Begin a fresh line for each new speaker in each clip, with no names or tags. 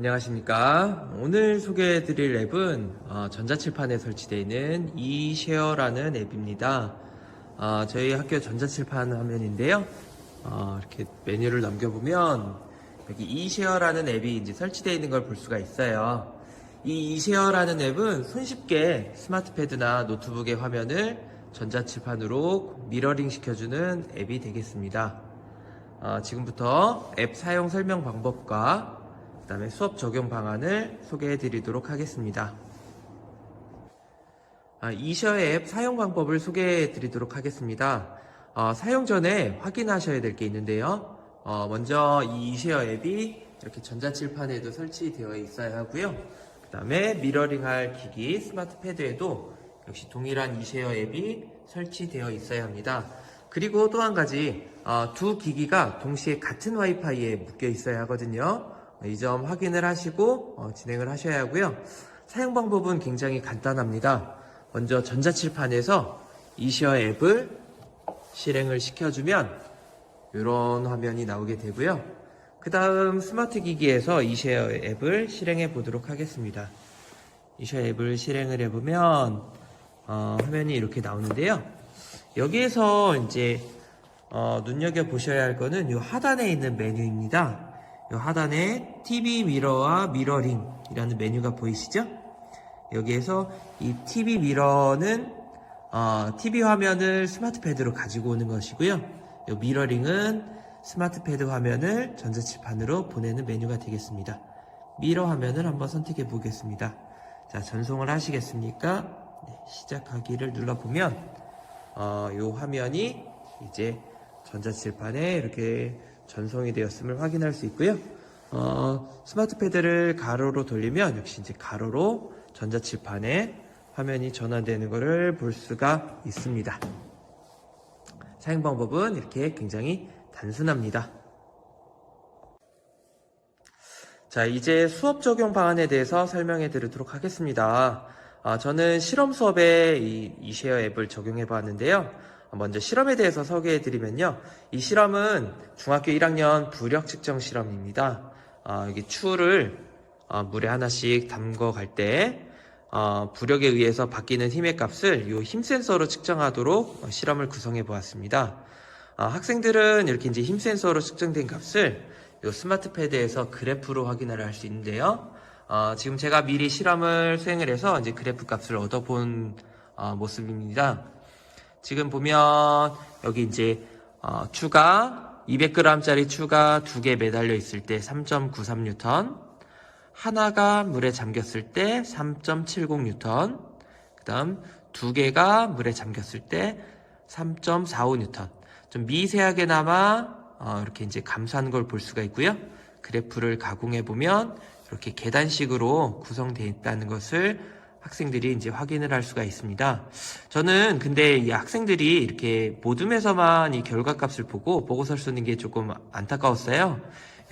안녕하십니까. 오늘 소개해드릴 앱은 어, 전자칠판에 설치되어 있는 eShare라는 앱입니다. 어, 저희 학교 전자칠판 화면인데요. 어, 이렇게 메뉴를 넘겨보면 여기 eShare라는 앱이 이제 설치되어 있는 걸 볼 수가 있어요. 이 eShare라는 앱은 손쉽게 스마트패드나 노트북의 화면을 전자칠판으로 미러링 시켜주는 앱이 되겠습니다. 어, 지금부터 앱 사용 설명 방법과 그 다음에 수업 적용 방안을 소개해 드리도록 하겠습니다. 아, 이셔의 앱 사용 방법을 소개해 드리도록 하겠습니다. 어, 사용 전에 확인하셔야 될 게 있는데요. 어, 먼저 이 이셔 앱이 이렇게 전자칠판에도 설치되어 있어야 하고요. 그 다음에 미러링 할 기기 스마트 패드에도 역시 동일한 이쉐어 앱이 설치되어 있어야 합니다. 그리고 또 한 가지 어, 두 기기가 동시에 같은 와이파이에 묶여 있어야 하거든요. 이 점 확인을 하시고 어, 진행을 하셔야 하고요. 사용 방법은 굉장히 간단합니다. 먼저 전자칠판에서 이쉐어 앱을 실행을 시켜주면 이런 화면이 나오게 되고요. 그 다음 스마트 기기에서 이쉐어 앱을 실행해 보도록 하겠습니다. 이쉐어 앱을 실행을 해보면 어, 화면이 이렇게 나오는데요. 여기에서 이제 어, 눈여겨 보셔야 할 거는 이 하단에 있는 메뉴입니다. 이 하단에 TV 미러와 미러링이라는 메뉴가 보이시죠? 여기에서 이 TV 미러는 어, TV 화면을 스마트 패드로 가지고 오는 것이고요. 이 미러링은 스마트 패드 화면을 전자칠판으로 보내는 메뉴가 되겠습니다. 미러 화면을 한번 선택해 보겠습니다. 자, 전송을 하시겠습니까? 네, 시작하기를 눌러보면 어, 이 화면이 이제 전자칠판에 이렇게 전송이 되었음을 확인할 수 있고요. 어, 스마트 패드를 가로로 돌리면 역시 이제 가로로 전자칠판에 화면이 전환되는 것을 볼 수가 있습니다. 사용 방법은 이렇게 굉장히 단순합니다. 자, 이제 수업 적용 방안에 대해서 설명해 드리도록 하겠습니다. 아, 저는 실험 수업에 이, 이쉐어 앱을 적용해 보았는데요. 먼저 실험에 대해서 소개해 드리면요. 이 실험은 중학교 1학년 부력 측정 실험입니다. 아, 여기 추를 아, 물에 하나씩 담궈 갈 때, 어, 부력에 의해서 바뀌는 힘의 값을 이 힘 센서로 측정하도록 어, 실험을 구성해 보았습니다. 아, 학생들은 이렇게 이제 힘 센서로 측정된 값을 이 스마트 패드에서 그래프로 확인을 할 수 있는데요. 어, 지금 제가 미리 실험을 수행을 해서 이제 그래프 값을 얻어본 어, 모습입니다. 지금 보면 여기 이제 어, 추가 200g짜리 추가 두 개 매달려 있을 때 3.93N, 하나가 물에 잠겼을 때 3.70N, 그 다음 두 개가 물에 잠겼을 때 3.45N. 좀 미세하게나마 어, 이렇게 이제 감소하는 걸 볼 수가 있고요. 그래프를 가공해 보면 이렇게 계단식으로 구성되어 있다는 것을 학생들이 이제 확인을 할 수가 있습니다. 저는 근데 이 학생들이 이렇게 모둠에서만 이 결과값을 보고 보고서를 쓰는 게 조금 안타까웠어요.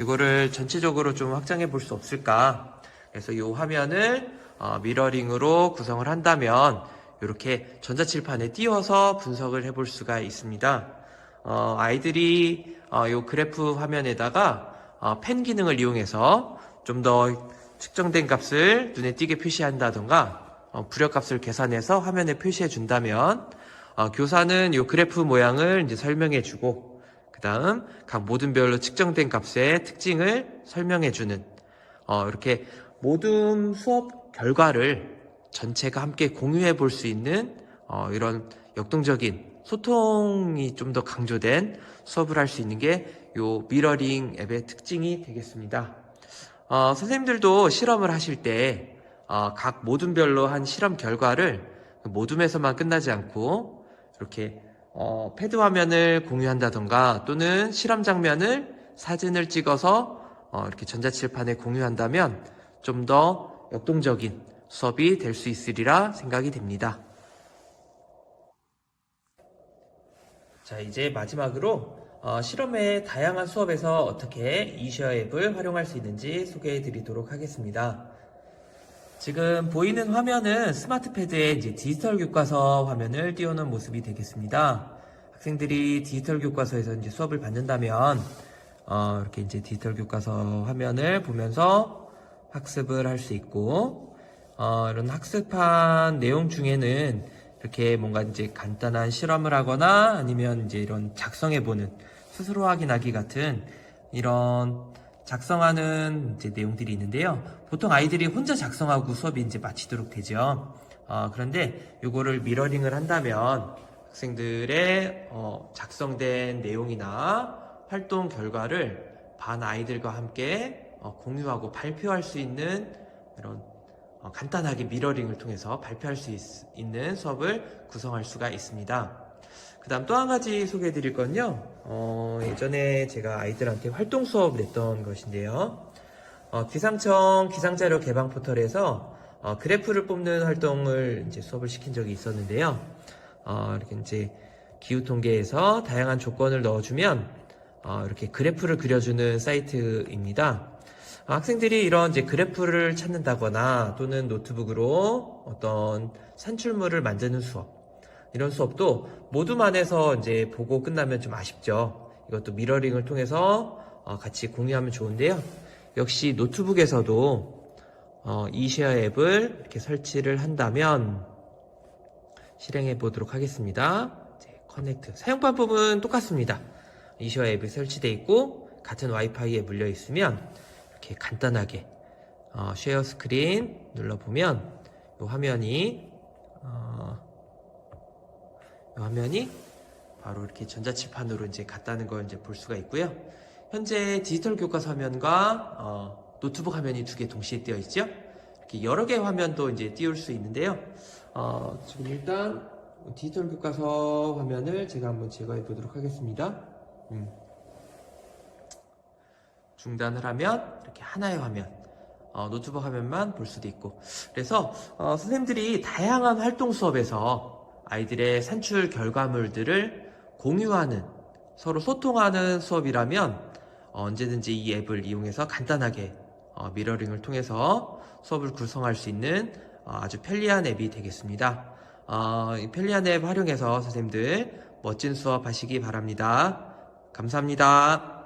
이거를 전체적으로 좀 확장해 볼 수 없을까? 그래서 이 화면을 어, 미러링으로 구성을 한다면 이렇게 전자칠판에 띄워서 분석을 해볼 수가 있습니다. 어, 아이들이 어, 이 그래프 화면에다가 어, 펜 기능을 이용해서 좀더 측정된 값을 눈에 띄게 표시한다던가 어, 부력 값을 계산해서 화면에 표시해 준다면 어, 교사는 이 그래프 모양을 이제 설명해 주고 그 다음 각 모둠별로 측정된 값의 특징을 설명해 주는 어, 이렇게 모둠 수업 결과를 전체가 함께 공유해 볼 수 있는 어, 이런 역동적인 소통이 좀 더 강조된 수업을 할 수 있는 게요 미러링 앱의 특징이 되겠습니다. 어, 선생님들도 실험을 하실 때, 어, 각 모둠별로 한 실험 결과를 모둠에서만 끝나지 않고, 이렇게, 어, 패드 화면을 공유한다던가, 또는 실험 장면을 사진을 찍어서, 어, 이렇게 전자칠판에 공유한다면, 좀 더 역동적인 수업이 될 수 있으리라 생각이 됩니다. 자, 이제 마지막으로 어, 실험의 다양한 수업에서 어떻게 이셔 앱을 활용할 수 있는지 소개해 드리도록 하겠습니다. 지금 보이는 화면은 스마트패드의 이제 디지털 교과서 화면을 띄우는 모습이 되겠습니다. 학생들이 디지털 교과서에서 이제 수업을 받는다면 어, 이렇게 이제 디지털 교과서 화면을 보면서 학습을 할 수 있고, 어, 이런 학습한 내용 중에는 이렇게 뭔가 이제 간단한 실험을 하거나 아니면 이제 이런 작성해보는 스스로 확인하기 같은 이런 작성하는 이제 내용들이 있는데요. 보통 아이들이 혼자 작성하고 수업이 이제 마치도록 되죠. 어, 그런데 이거를 미러링을 한다면 학생들의 어, 작성된 내용이나 활동 결과를 반 아이들과 함께 어, 공유하고 발표할 수 있는 이런 어, 간단하게 미러링을 통해서 발표할 수 있, 는 수업을 구성할 수가 있습니다. 그 다음 또 한 가지 소개해 드릴 건요. 어, 예전에 제가 아이들한테 활동 수업 냈던 것인데요. 어, 기상청 기상자료 개방 포털에서 어, 그래프를 뽑는 활동을 이제 수업을 시킨 적이 있었는데요. 어, 이렇게 이제 기후 통계에서 다양한 조건을 넣어주면 어, 이렇게 그래프를 그려주는 사이트입니다. 어, 학생들이 이런 이제 그래프를 찾는다거나 또는 노트북으로 어떤 산출물을 만드는 수업 이런 수업도 모두만에서 이제 보고 끝나면 좀 아쉽죠. 이것도 미러링을 통해서 어, 같이 공유하면 좋은데요. 역시 노트북에서도 어, 이쉐어 앱을 이렇게 설치를 한다면 실행해 보도록 하겠습니다. 커넥트 사용 방법은 똑같습니다. 이쉐어 앱이 설치되어 있고 같은 와이파이에 물려 있으면 이렇게 간단하게 어, 쉐어 스크린 눌러보면 이 화면이 어, 이 화면이 바로 이렇게 전자칠판으로 이제 갔다는 걸 이제 볼 수가 있고요. 현재 디지털 교과서 화면과 어, 노트북 화면이 두 개 동시에 띄어 있죠. 이렇게 여러 개의 화면도 이제 띄울 수 있는데요. 어, 지금 일단 디지털 교과서 화면을 제가 한번 제거해 보도록 하겠습니다. 음. 중단을 하면 이렇게 하나의 화면, 어, 노트북 화면만 볼 수도 있고. 그래서 어, 선생님들이 다양한 활동 수업에서 아이들의 산출 결과물들을 공유하는 서로 소통하는 수업이라면 어, 언제든지 이 앱을 이용해서 간단하게 어, 미러링을 통해서 수업을 구성할 수 있는 어, 아주 편리한 앱이 되겠습니다. 어, 이 편리한 앱 활용해서 선생님들 멋진 수업 하시기 바랍니다. 감사합니다.